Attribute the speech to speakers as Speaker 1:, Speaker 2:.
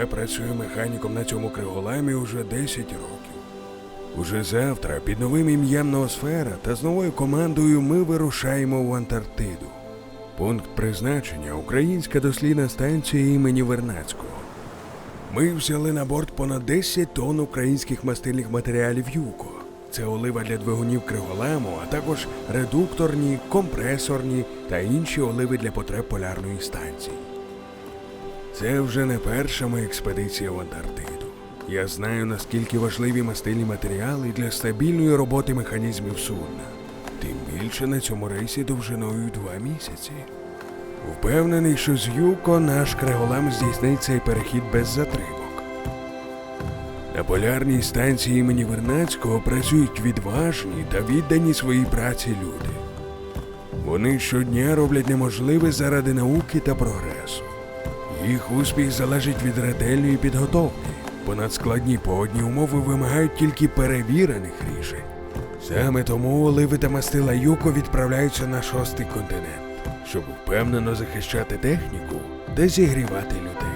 Speaker 1: Я працюю механіком на цьому криголамі уже 10 років. Уже завтра під новим ім'ям Ноосфера та з новою командою ми вирушаємо в Антарктиду. Пункт призначення Українська дослідна станція імені Вернацького. Ми взяли на борт понад 10 тонн українських мастильних матеріалів Юко. Це олива для двигунів криголаму, а також редукторні, компресорні та інші оливи для потреб полярної станції. Це вже не перша моя експедиція в Антарктиду. Я знаю, наскільки важливі мастильні матеріали для стабільної роботи механізмів судна. Тим більше на цьому рейсі довжиною два місяці. Впевнений, що з Юко наш криголам здійснить цей перехід без затримок. На полярній станції імені Вернацького працюють відважні та віддані своїй праці люди. Вони щодня роблять неможливе заради науки та прогресу. Їх успіх залежить від ретельної підготовки, бо надскладні погодні умови вимагають тільки перевірених рішень. Саме тому оливи та мастила Юко відправляються на шостий континент, щоб впевнено захищати техніку та зігрівати людей.